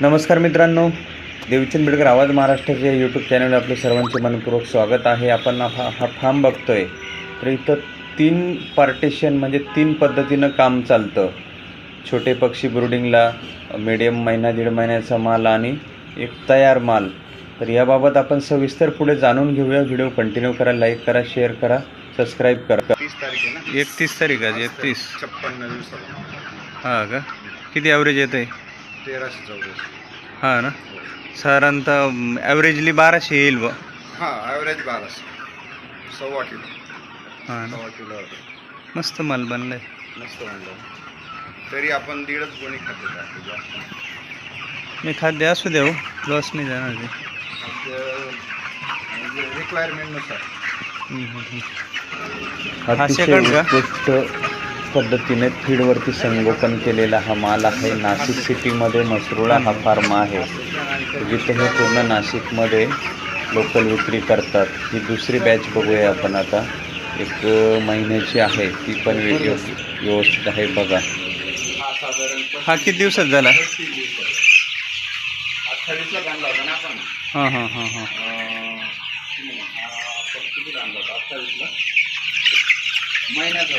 नमस्कार मित्रांनो देवीचंद बिडकर आवाज महाराष्ट्राच्या यूट्यूब चॅनलवर आपले सर्वांचे मनपूर्वक स्वागत आहे. आपण हा हा फार्म बघतोय. तर इथं तीन पार्टिशन म्हणजे तीन पद्धतीनं काम चालतं. छोटे पक्षी ब्रुडिंगला मिडियम महिना दीड महिन्याचा माल आणि एक तयार माल. तर याबाबत आपण सविस्तर पुढे जाणून घेऊया. व्हिडिओ कंटिन्यू करा लाईक करा शेअर करा सबस्क्राईब करा. तीस तारीख आहे ना? एकतीस तारीख आहे एकतीस. छप्पन्न हां का? किती ॲव्हरेज येतं आहे तेराशे चौदाशे. हां ना? साधारणतः ॲव्हरेजली बाराशे येईल ब हां ॲव्हरेज बाराशे. सव्वा किलो. हां ना? सव्वा किलो मस्त माल बनलाय. मस्त म्हणलं तरी आपण दीडच गोणी खातो जास्त जास्त मी खाद्य असू देऊ लॉस नाही जाणार ते. रिक्वायरमेंटनुसार अतिशय शेकंड का? उत्कृष्ट पद्धतीने फीडवरती संगोपन केलेला हा माल आहे. नाशिक सिटीमध्ये मसरूळा हा फार्म आहे. जिथे हे पूर्ण नाशिकमध्ये लोकल विक्री करतात. ही दुसरी बॅच बघूया आपण आता. एक महिन्याची आहे. ती पण व्यव- व्यवस्थित आहे बघा. हा साधारण हा किती दिवसात झाला? हां हां हां हां. हा महिन्याचा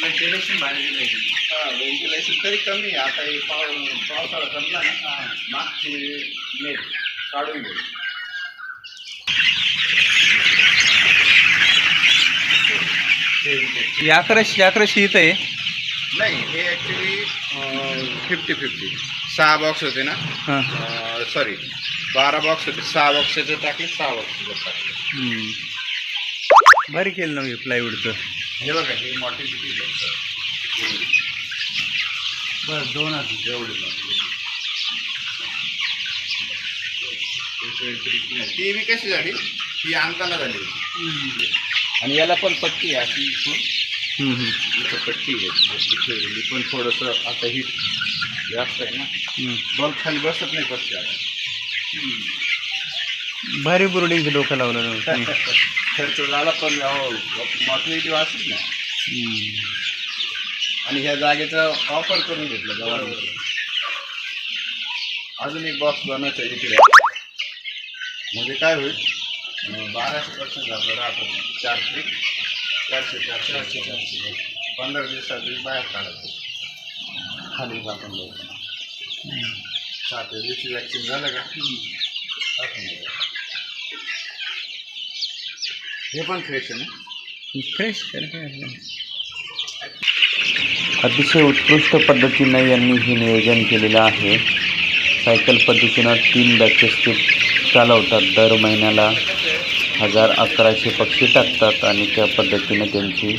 व्हेंटिलेशन भारी दिलंय. हां व्हेंटिलेशन तरी कमी आहे. आता हे पाव पावसाळा संपला ना मागची नेट काढून घेऊ. ही अकराशे अकराशे इथं आहे. नाही हे ॲक्च्युली फिफ्टी फिफ्टी सहा बॉक्स होते ना? हां. सॉरी बारा बॉक्स होते. सहा बॉक्सचे टाकले सहा बॉक्स टाकले. हम्म. भारी केलं ना हे प्लायवूडचं हे बघा हे मोठी किती बस दोन एवढी ती बी कशी झाली ही आणताना झाली. आणि याला पण पट्टी आहे अशी पट्टी आहे. पण थोडंसं आता ही जास्त आहे ना. बल्ब खाली बसत नाही पट्टी आता भारी बुरडिंगचं डोकं लावलं ना तुम्ही. खर्च झाला पण मॉटिलिटी वाचत ना आणि ह्या जागेचं ऑफर करून घेतलं गव्हर्नमेंट अजून एक बॉक्स बनवायचा आहे इकडे. म्हणजे काय होईल? बाराशे पर्सेंट आपलं राहतं. चारशे चारशे चारशे चारशे चारशे. पंधरा दिवसात बाहेर काढायचं. खाली आपण सातव्या दिवशी वॅक्सिन झालं का? हे पण फ्रेश आहे ना? फ्रेश अतिशय उत्कृष्ट पद्धतीनं यांनी हे नियोजन केलेलं आहे. सायकल पद्धतीनं तीन बॅचेस ते चालवतात. दर महिन्याला हजार अकराशे पक्षी टाकतात आणि त्या पद्धतीनं त्यांची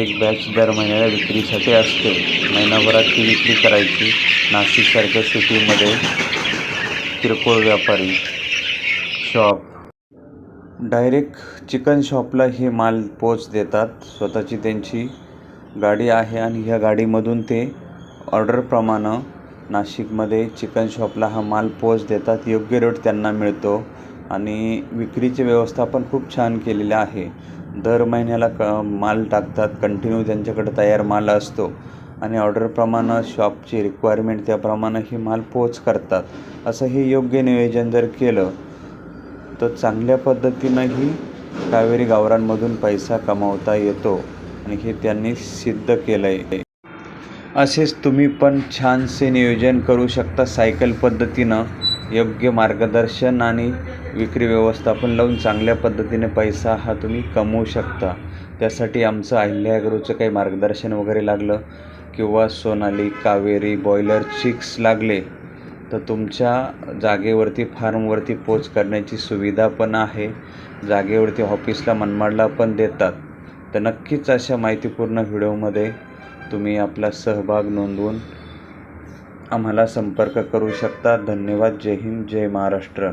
एक बॅच दर महिन्याला विक्रीसाठी असते. महिनाभरात ती विक्री करायची. नाशिकसारख्या सिटीमध्ये किरकोळ व्यापारी शॉप डायरेक्ट चिकन शॉपला हे माल पोच देतात. स्वतःची त्यांची गाडी आहे आणि ह्या गाडीमधून ते ऑर्डरप्रमाणे नाशिकमध्ये चिकन शॉपला हा माल पोच देतात. योग्य रेट त्यांना मिळतो आणि विक्रीचे व्यवस्थापन खूप छान केलेले आहे. दर महिन्याला क माल टाकतात कंटिन्यू त्यांच्याकडे तयार माल असतो आणि ऑर्डरप्रमाणे शॉपची रिक्वायरमेंट त्याप्रमाणे ही माल पोच करतात. असं हे योग्य नियोजन जर केलं तर चांगल्या पद्धतीनंही कावेरी गावरांमधून पैसा कमावता येतो आणि हे त्यांनी सिद्ध केलं आहे असेच तुम्ही पण छानसे नियोजन करू शकता सायकल पद्धतीनं योग्य मार्गदर्शन आणि विक्री व्यवस्थापन लावून चांगल्या पद्धतीने पैसा हा तुम्ही कमवू शकता. त्यासाठी आमचं अहिल्यागृहचं काही मार्गदर्शन वगैरे लागलं किंवा सोनाली कावेरी बॉयलर चिक्स लागले. तर तुमच्या जागेवरती फार्मवरती पोच करण्याची सुविधा पण आहे. जागेवरती ऑफिसला मनमाडला पण देतात. तर नक्कीच अशा माहितीपूर्ण व्हिडिओमध्ये तुम्ही आपला सहभाग नोंदवून आम्हाला संपर्क करू शकता. धन्यवाद. जय हिंद. जय महाराष्ट्र.